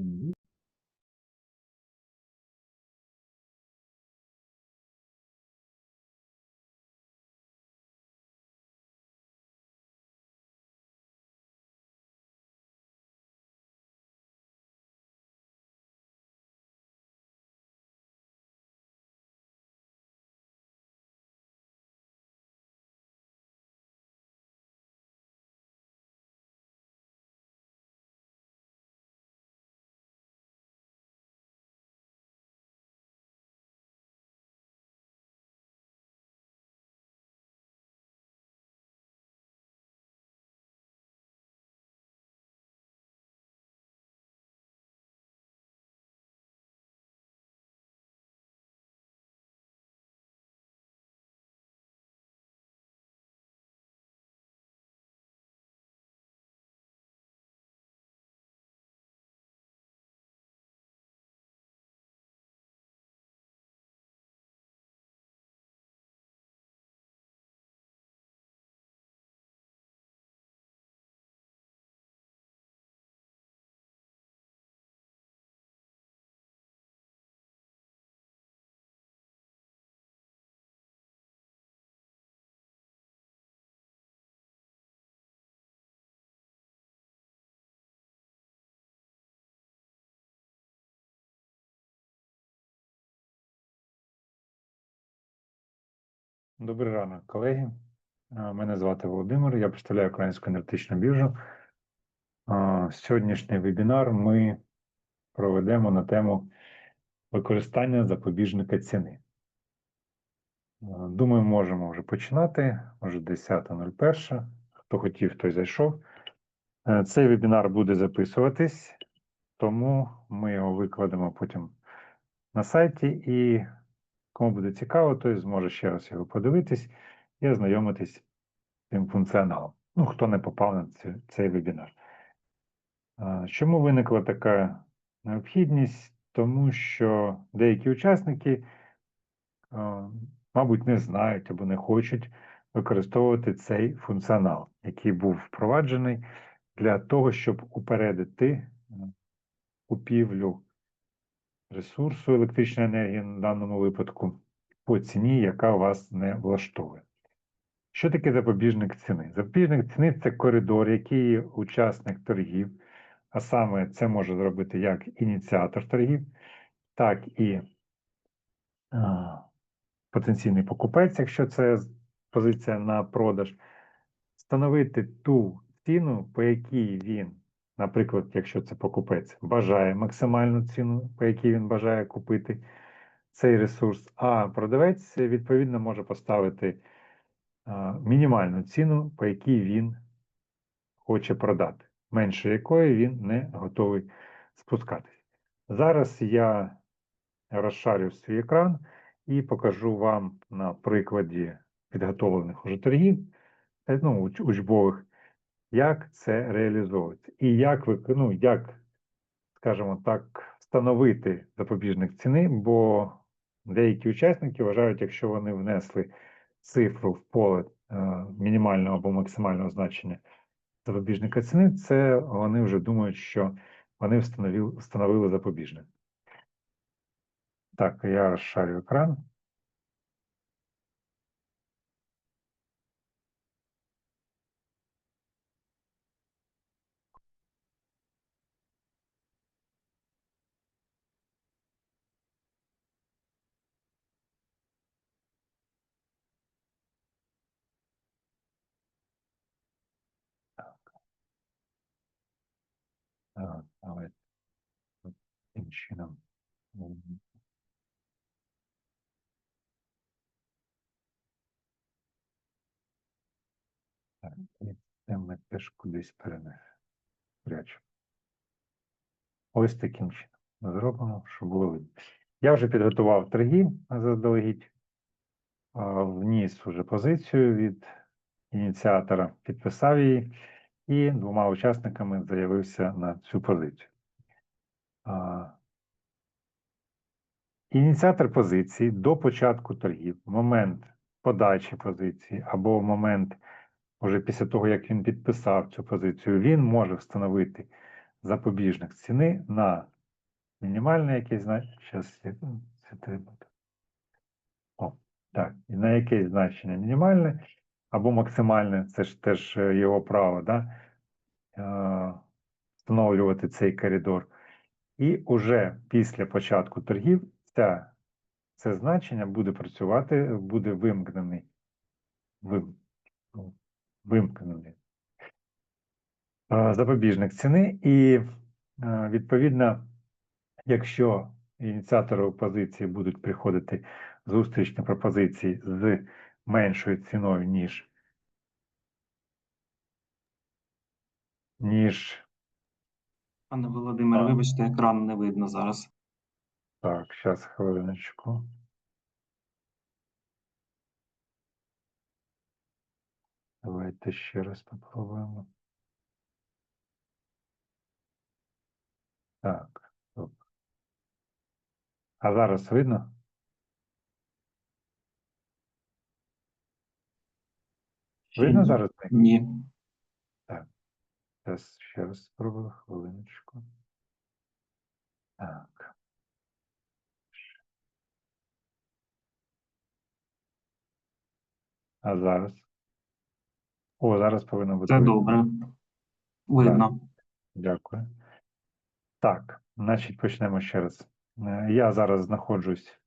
Mm-hmm. Добрий ранок, колеги. Мене звати Володимир, я представляю Українську енергетичну біржу. Сьогоднішній вебінар ми проведемо на тему використання запобіжника ціни. Думаю, можемо вже починати. Вже 10.01. Хто хотів, той зайшов. Е, Цей вебінар буде записуватись, тому ми його викладемо потім на сайті і кому буде цікаво, той зможе ще раз його подивитись і ознайомитись з цим функціоналом. Ну, хто не попав на цей, вебінар. Чому виникла така необхідність? Тому що деякі учасники, мабуть, не знають або не хочуть використовувати цей функціонал, який був впроваджений для того, щоб упередити купівлю ресурсу електричної енергії на даному випадку по ціні, яка вас не влаштовує. Що таке запобіжник ціни? Запобіжник ціни це коридор, який учасник торгів, а саме це може зробити як ініціатор торгів, так і а, потенційний покупець, якщо це позиція на продаж, встановити ту ціну, по якій він, наприклад, якщо це покупець, бажає максимальну ціну, по якій він бажає купити цей ресурс, а продавець відповідно може поставити мінімальну ціну, по якій він хоче продати, менше якої він не готовий спускатись. Зараз я розшарю свій екран і покажу вам на прикладі підготовлених уже торгів, е, ну, учбових, як це реалізовується. І як ну, як, скажімо так, встановити запобіжник ціни, бо деякі учасники вважають, якщо вони внесли цифру в поле е, мінімального або максимального значення запобіжника ціни, це вони вже думають, що вони встановили, встановили запобіжник. Так, я розшарю екран. Давайте таким чином. Так, і це ми теж кудись перенесемо. Ось таким чином ми зробимо, щоб було видно. Я вже підготував торги заздалегідь, вніс уже позицію від ініціатора, підписав її і двома учасниками заявився на цю позицію. Ініціатор позиції до початку торгів, момент подачі позиції або в момент, уже після того, як він підписав цю позицію, він може встановити запобіжник ціни на мінімальне якесь значення. О, так, і на якесь значення мінімальне або максимальне, це ж теж е, його право, да? е, встановлювати цей коридор. І уже після початку торгів ця, це значення буде працювати, буде вимкнений. Вим, ну, вимкнений е, запобіжник ціни, і відповідно, якщо ініціатори позиції будуть приходити зустрічні пропозиції з меншою ціною, ніж ніж Пане Володимире, А. вибачте, екран не видно зараз. так, зараз хвилиночку. Давайте ще раз попробуємо. Так, добре. А зараз видно? Видно зараз? Ні. Так. Зараз ще раз спробую хвилиночку. Так. А зараз? О, зараз повинно бути. Це добре. Видно. Дякую. Так, значить, почнемо ще раз. Е, Я зараз знаходжусь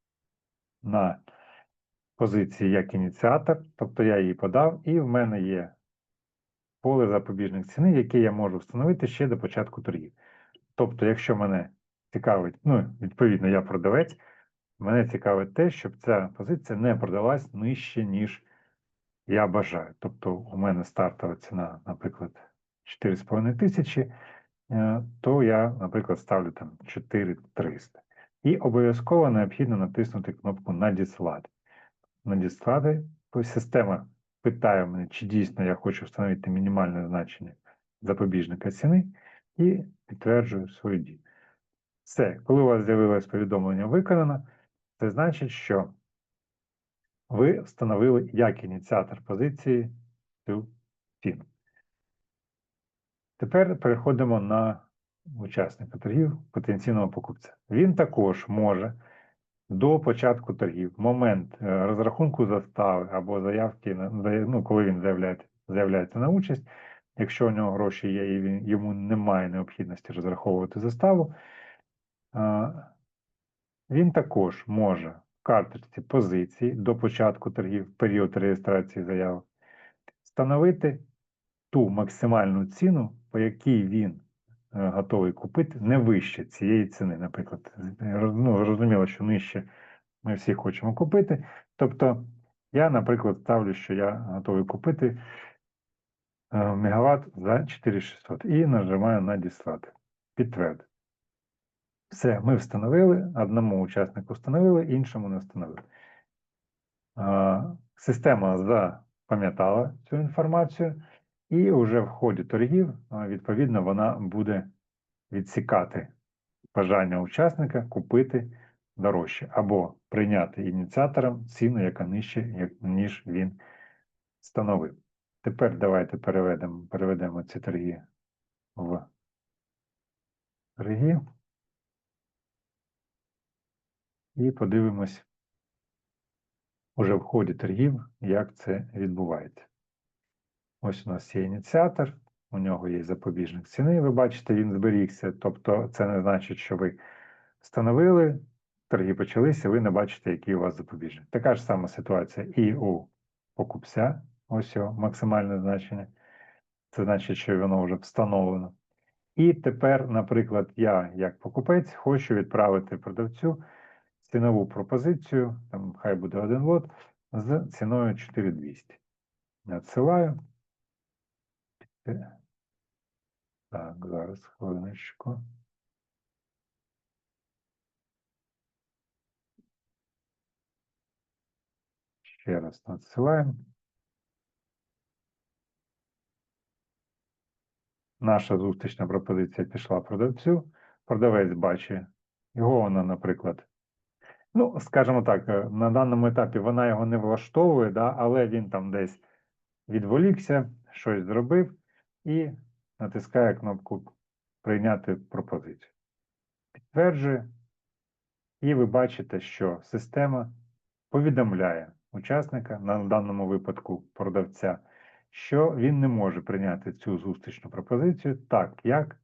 на позиції як ініціатор, тобто я її подав, і в мене є поле запобіжних ціни, яке я можу встановити ще до початку торгів. Тобто, якщо мене цікавить, ну, відповідно, я продавець, мене цікавить те, щоб ця позиція не продалась нижче, ніж я бажаю. Тобто, у мене стартова ціна, наприклад, 4,5 тисячі, е, то я, наприклад, ставлю там 4300. І обов'язково необхідно натиснути кнопку Надіслати. Надіслати, то система питає мене, чи дійсно я хочу встановити мінімальне значення запобіжника ціни, і підтверджую свою дію. Все, коли у вас з'явилось повідомлення виконано, це значить, що ви встановили як ініціатор позиції цю ціну. Тепер переходимо на учасника торгів, потенційного покупця. Він також може до початку торгів, момент е, розрахунку застави або заявки, ну, коли він заявляє, заявляється на участь, якщо у нього гроші є і він, йому немає необхідності розраховувати заставу, він також може в карточці позиції до початку торгів, період реєстрації заявок, встановити ту максимальну ціну, по якій він готовий купити, не вище цієї ціни. Наприклад, ну, зрозуміло, що нижче ми всі хочемо купити. Тобто, я, наприклад, ставлю, що я готовий купити е, мегаватт за 4600 і нажимаю надіслати. Підтвердити. Все, ми встановили, одному учаснику встановили, іншому не встановили. Система запам'ятала цю інформацію, і вже в ході торгів, відповідно, вона буде відсікати бажання учасника купити дорожче або прийняти ініціатором ціну, яка нижче, ніж він встановив. Тепер давайте переведемо, переведемо ці торги в торги. І подивимось уже в ході торгів, як це відбувається. Ось у нас є ініціатор, у нього є запобіжник ціни. Ви бачите, він зберігся. Тобто, це не значить, що ви встановили, торги почалися, ви не бачите, який у вас запобіжник. Така ж сама ситуація і у покупця. Ось його максимальне значення. Це значить, що воно вже встановлено. І тепер, наприклад, я, як покупець, хочу відправити продавцю цінову пропозицію, там хай буде один лот, з ціною 4200. Надсилаю. Так, зараз хвилиночку. Ще раз надсилаємо. Наша зустрічна пропозиція пішла продавцю. Продавець бачить його, вона, наприклад, ну, скажімо так, е, на даному етапі вона його не влаштовує, да, але він там десь відволікся, щось зробив і натискає кнопку прийняти пропозицію. Підтверджує, і ви бачите, що система повідомляє учасника, на даному випадку продавця, що він не може прийняти цю зустрічну пропозицію так, як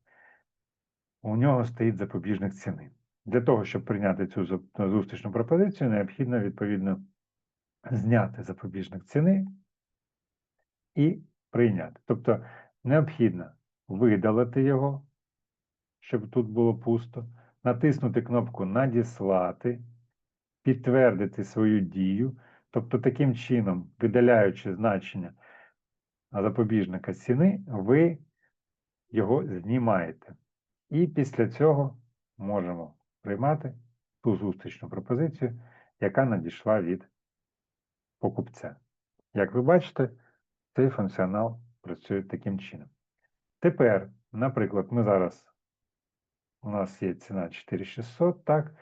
у нього стоїть запобіжник ціни. Для того, щоб прийняти цю зустрічну пропозицію, необхідно відповідно зняти запобіжник ціни і прийняти. Тобто необхідно видалити його, щоб тут було пусто, натиснути кнопку Надіслати, підтвердити свою дію, тобто таким чином, видаляючи значення запобіжника ціни, ви його знімаєте. І після цього можемо приймати ту зустрічну пропозицію, яка надійшла від покупця. Як ви бачите, цей функціонал працює таким чином. Тепер, наприклад, ми зараз у нас є ціна 4600, так,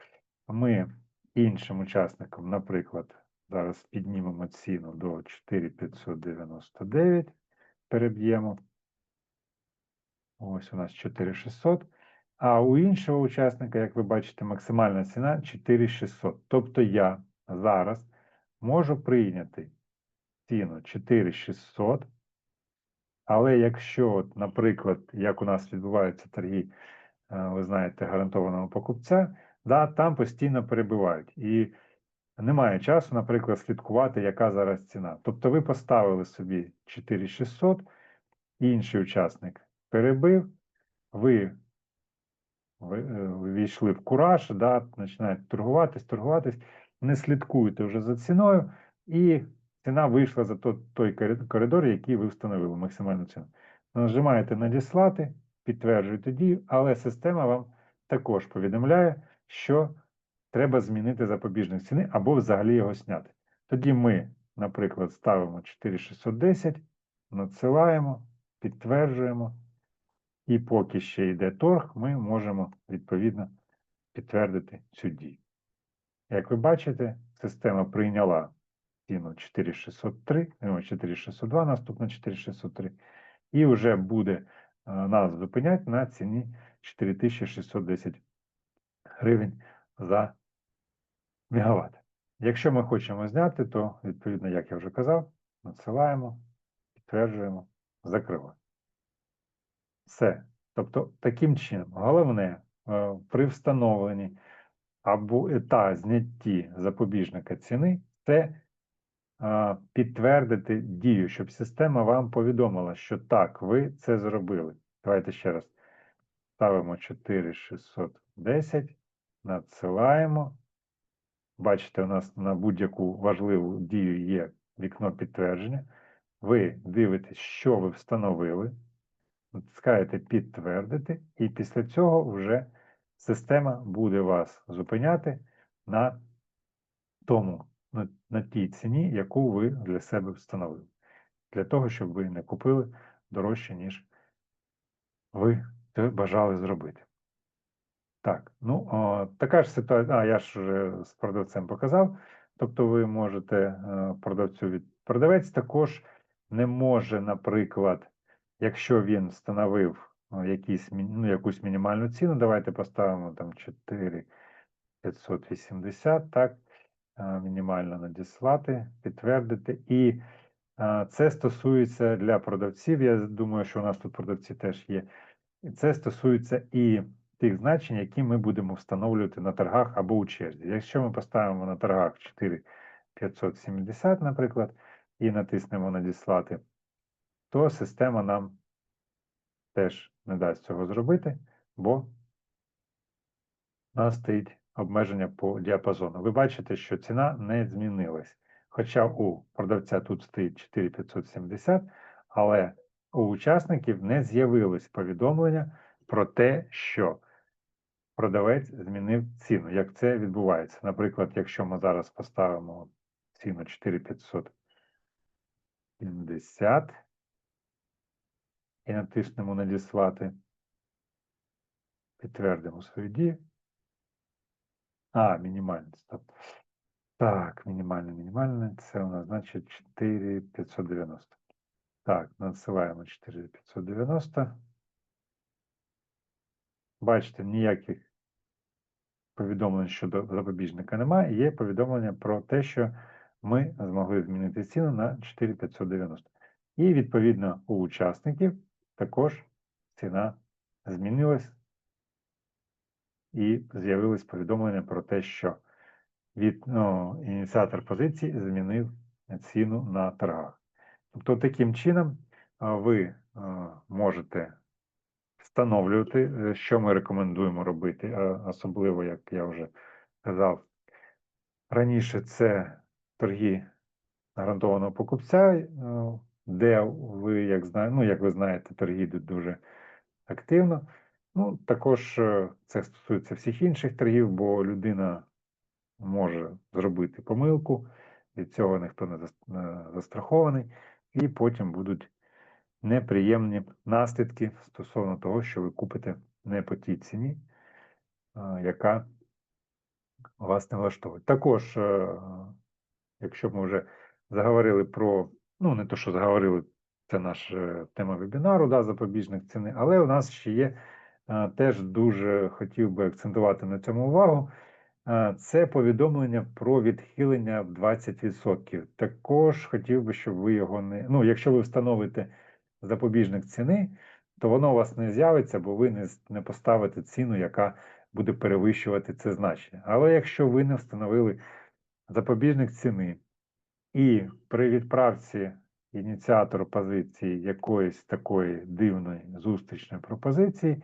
ми іншим учасникам, наприклад, зараз піднімемо ціну до 4599, переб'ємо. Ось у нас 4600. А у іншого учасника, як ви бачите, максимальна ціна 4600. Тобто я зараз можу прийняти ціну 4600, але якщо, от, наприклад, як у нас відбуваються торги, е, ви знаєте, гарантованого покупця, да, там постійно перебивають. І немає часу, наприклад, слідкувати, яка зараз ціна. Тобто ви поставили собі 4600, інший учасник перебив, ви е, війшли в кураж, да, починаєте торгуватись, торгуватись, не слідкуєте вже за ціною, і ціна вийшла за той, коридор, який ви встановили, максимальну ціну. Нажимаєте надіслати, підтверджуєте дію, але система вам також повідомляє, що треба змінити запобіжник ціни або взагалі його зняти. Тоді ми, наприклад, ставимо 4610, надсилаємо, підтверджуємо. І поки ще йде торг, ми можемо відповідно підтвердити цю дію. Як ви бачите, система прийняла ціну 4603, ну, 4602, наступна 4603, і вже буде е, нас зупиняти на ціні 4610 гривень за мегаватт. Якщо ми хочемо зняти, то відповідно, як я вже казав, надсилаємо, підтверджуємо, закриваємо. Все. Тобто, таким чином, головне е, при встановленні або е, та знятті запобіжника ціни це підтвердити дію, щоб система вам повідомила, що так, ви це зробили. Давайте ще раз ставимо 4610, надсилаємо. Бачите, у нас на будь-яку важливу дію є вікно підтвердження. Ви дивитесь, що ви встановили натискаєте підтвердити, і після цього вже система буде вас зупиняти на тому, на тій ціні, яку ви для себе встановили. Для того, щоб ви не купили дорожче, ніж ви це бажали зробити. Так, ну о, така ж ситуація. А, я ж вже з продавцем показав. Тобто, ви можете е, продавцю від продавець також не може, наприклад, якщо він встановив ну, якісь, ну, якусь мінімальну ціну, давайте поставимо там 4,580, так, е, мінімально надіслати, підтвердити. І е, це стосується для продавців. Я думаю, що у нас тут продавці теж є. І це стосується і тих значень, які ми будемо встановлювати на торгах або у черзі. Якщо ми поставимо на торгах 4,570, наприклад, і натиснемо надіслати, то система нам теж не дасть цього зробити, бо у нас стоїть обмеження по діапазону. Ви бачите, що ціна не змінилась. Хоча у продавця тут стоїть 4570, але у учасників не з'явилось повідомлення про те, що продавець змінив ціну. Як це відбувається? Наприклад, якщо ми зараз поставимо ціну 4570 і натиснемо надіслати, підтвердимо свою дію. А, мінімальний, стоп. Так, мінімальне, мінімальне, це у нас значить 4590. Так, надсилаємо 4590. бачите, ніяких повідомлень щодо запобіжника немає. Є повідомлення про те, що ми змогли змінити ціну на 4590. І відповідно у учасників також ціна змінилась і з'явилось повідомлення про те, що від ну, ініціатор позиції змінив ціну на торгах. Тобто, таким чином ви можете встановлювати, е, що ми рекомендуємо робити, особливо, як я вже казав раніше, це торги гарантованого покупця, е, де ви, як знаєте, ну, як ви знаєте, торги йдуть дуже активно. Ну, також е, це стосується всіх інших торгів, бо людина може зробити помилку, від цього ніхто не застрахований, і потім будуть неприємні наслідки стосовно того, що ви купите не по тій ціні, яка вас не влаштовує. Також, е, якщо ми вже заговорили про, ну не то, що заговорили, це наша тема вебінару, да, запобіжник ціни, але у нас ще є е, теж дуже хотів би акцентувати на цьому увагу. е, Це повідомлення про відхилення в 20%. Також хотів би, щоб ви його не. Ну, якщо ви встановите запобіжник ціни, то воно у вас не з'явиться, бо ви не поставите ціну, яка буде перевищувати це значення. Але якщо ви не встановили запобіжник ціни, і при відправці ініціатору позиції якоїсь такої дивної зустрічної пропозиції,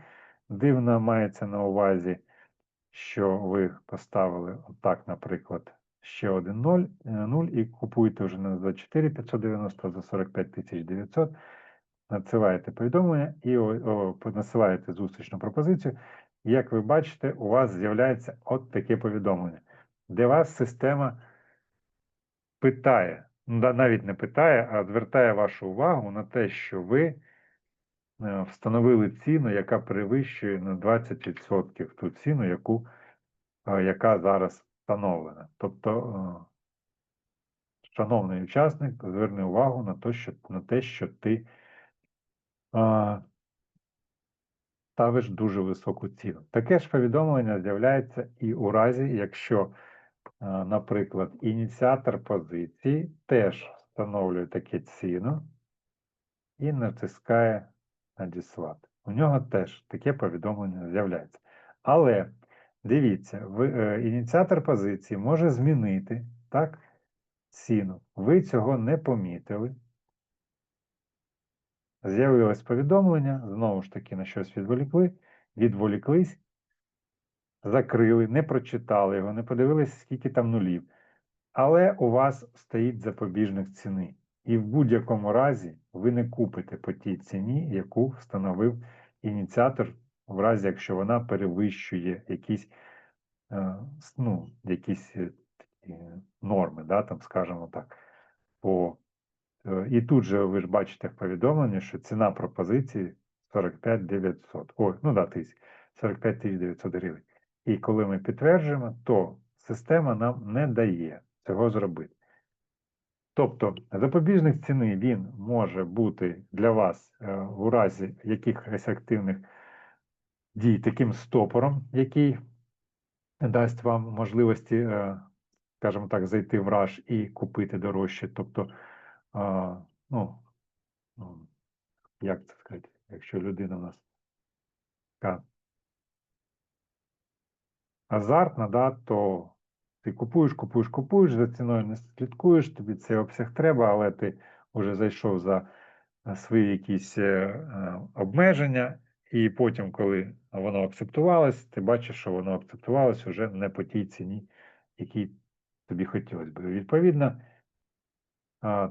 дивно мається на увазі, що ви поставили отак, наприклад, ще один 0, 0 і купуєте вже не за 4 590, а за 45 900, надсилаєте повідомлення і о, о, насилаєте зустрічну пропозицію. Як ви бачите, у вас з'являється от таке повідомлення, де вас система питає, ну, навіть не питає, а звертає вашу увагу на те, що ви е, встановили ціну, яка перевищує на 20% ту ціну, яку, е, яка зараз встановлена. Тобто, е, шановний учасник, зверни увагу на те, що, на те, що ти а, ставиш дуже високу ціну. Таке ж повідомлення з'являється і у разі, якщо, а, наприклад, ініціатор позиції теж встановлює таке ціну і натискає надіслати. У нього теж таке повідомлення з'являється. Але дивіться, ви, е, ініціатор позиції може змінити так, ціну. Ви цього не помітили. З'явилось повідомлення, знову ж таки на щось відволікли, відволіклись, закрили, не прочитали його, не подивились, скільки там нулів. Але у вас стоїть запобіжник ціни. І в будь-якому разі ви не купите по тій ціні, яку встановив ініціатор, в разі якщо вона перевищує якісь, е, ну, якісь е, норми, да, там, скажімо так. По Е, І тут же ви ж бачите в повідомленні, що ціна пропозиції 45 900. Ой, ну да, тисяч, 45 900 гривень. І коли ми підтверджуємо, то система нам не дає цього зробити. Тобто запобіжник ціни він може бути для вас е, у разі якихось активних дій таким стопором, який дасть вам можливості, е, скажімо так, зайти в раж і купити дорожче. Тобто, ну, ну, як це сказати, якщо людина у нас така азартна, да, то ти купуєш, купуєш, купуєш, за ціною не слідкуєш, тобі цей обсяг треба, але ти вже зайшов за е, свої якісь е, е, обмеження, і потім, коли воно акцептувалось, ти бачиш, що воно акцептувалось вже не по тій ціні, якій тобі хотілося б. Відповідно,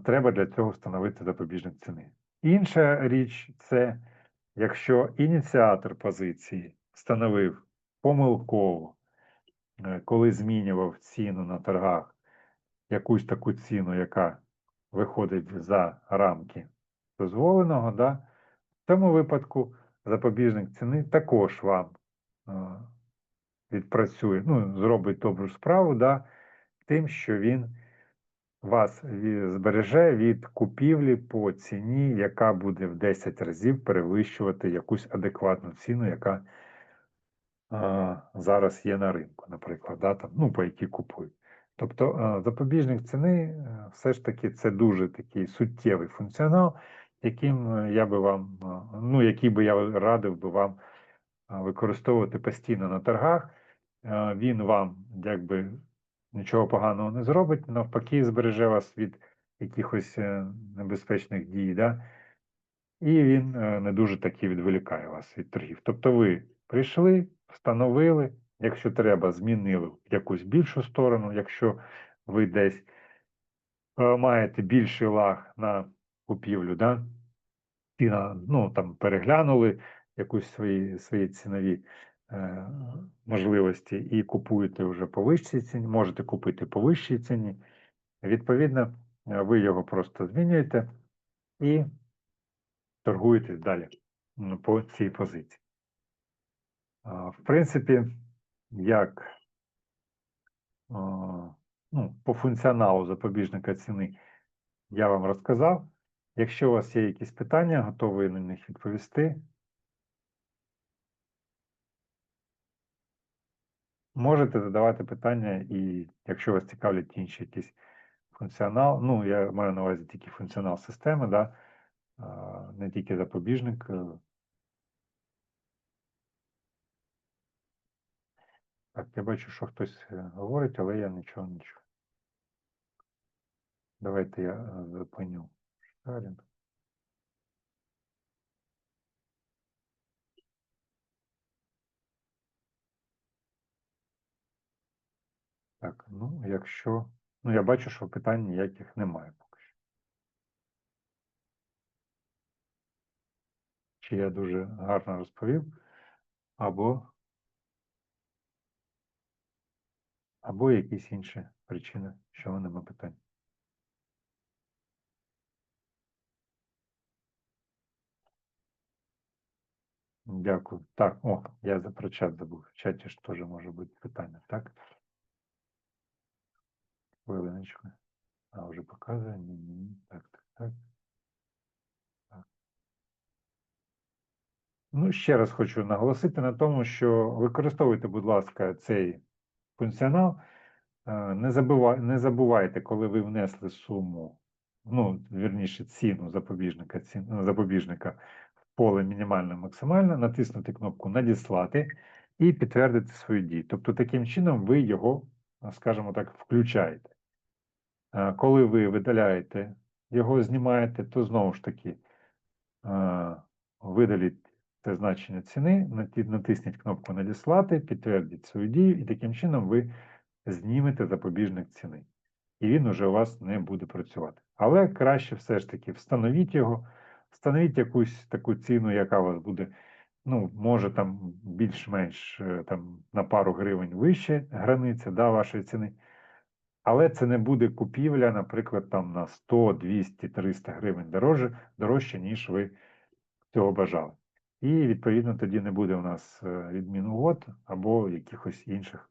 треба для цього встановити запобіжник ціни. Інша річ це якщо ініціатор позиції встановив помилково, коли змінював ціну на торгах, якусь таку ціну, яка виходить за рамки дозволеного, да, в цьому випадку запобіжник ціни також вам е, відпрацює, ну, зробить добру справу, да, тим, що він вас збереже від купівлі по ціні, яка буде в 10 разів перевищувати якусь адекватну ціну, яка зараз є на ринку, наприклад, да, там, ну, по якій купують. Тобто запобіжник ціни е, все ж таки це дуже такий суттєвий функціонал, яким е, я би вам, ну, який би я радив би вам використовувати постійно на торгах. Е, Він вам якби нічого поганого не зробить, навпаки, збереже вас від якихось небезпечних дій. Да? І він не дуже таки відволікає вас від торгів. Тобто ви прийшли, встановили, якщо треба, змінили в якусь більшу сторону, якщо ви десь е, маєте більший лаг на купівлю, да? і на, ну, там, переглянули якусь свої, свої цінові е, можливості і купуєте вже по вищій ціні, можете купити по вищій ціні. Відповідно, е, ви його просто змінюєте і торгуєте далі по цій позиції. В принципі, як ну, по функціоналу запобіжника ціни я вам розказав. Якщо у вас є якісь питання, готовий на них відповісти. Можете задавати питання, і якщо вас цікавлять інші якісь функціонал, ну, я маю на увазі тільки функціонал системи, да, не тільки запобіжник. Так, я бачу, що хтось е, говорить, але я нічого не чую. Давайте я е, зупиню шарінг. Так, ну, якщо. Ну, я бачу, що питань ніяких немає поки що. Чи я дуже гарно розповів, або, або якісь інші причини, що нема питань. Дякую. Так, о, я за про чат забув. В чаті ж теж може бути питання, так? Хвилиночку. А, вже показує. Ні, ні, ні. Так, так, так. Так. Ну, ще раз хочу наголосити на тому, що використовуйте, будь ласка, цей функціонал. Е, Не забувай, не забувайте, коли ви внесли суму, ну, вірніше, ціну запобіжника, ціну, запобіжника в поле мінімальне максимальне, натиснути кнопку Надіслати і підтвердити свою дію. Тобто, таким чином ви його, скажімо так, включаєте. Е, Коли ви видаляєте його, знімаєте, то знову ж таки е, видаліть це значення ціни, натисніть кнопку Надіслати, підтвердіть свою дію, і таким чином ви знімете запобіжник ціни. І він уже у вас не буде працювати. Але краще все ж таки встановіть його, встановіть якусь таку ціну, яка у вас буде, ну, може там більш-менш е, на пару гривень вище границя да, вашої ціни. Але це не буде купівля, наприклад, там на 100, 200, 300 гривень дорожче, дорожче ніж ви цього бажали. І, відповідно, тоді не буде у нас е, відмін угод або якихось інших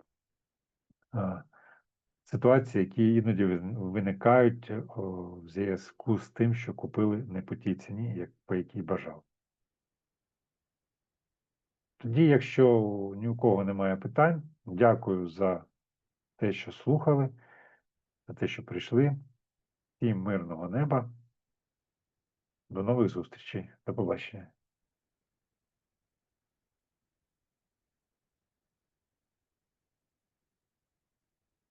е, ситуацій, які іноді виникають е, в зв'язку з тим, що купили не по тій ціні, як, по якій бажали. Тоді, якщо ні у кого немає питань, дякую за те, що слухали, за те, що прийшли. Всім мирного неба. До нових зустрічей. До побачення.